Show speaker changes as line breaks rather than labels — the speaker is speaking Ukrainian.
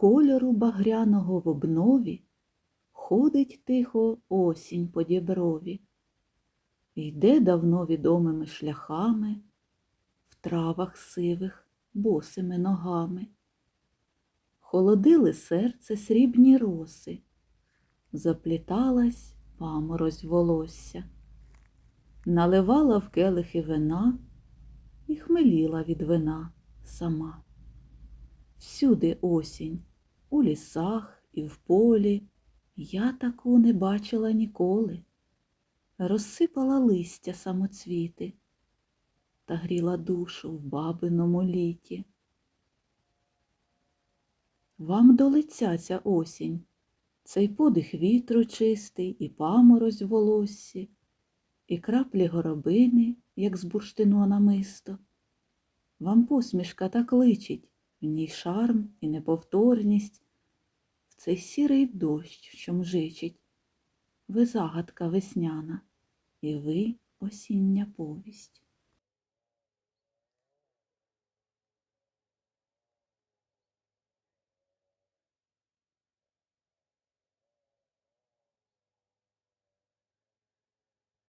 Кольору багряного в обнові ходить тихо осінь по діброві. Йде давно відомими шляхами, в травах сивих босими ногами. Холодили серце срібні роси, запліталась паморозь волосся, наливала в келихи вина і хмеліла від вина сама. Всюди осінь, у лісах і в полі, я таку не бачила ніколи. Розсипала листя самоцвіти та гріла душу в бабиному літі. Вам до лиця ця осінь, цей подих вітру чистий і паморозь в волоссі, і краплі горобини, як з бурштину намисто. Вам посмішка так личить, в ній шарм і неповторність, в цей сірий дощ, що мжичить. Ви загадка весняна, і ви осіння повість.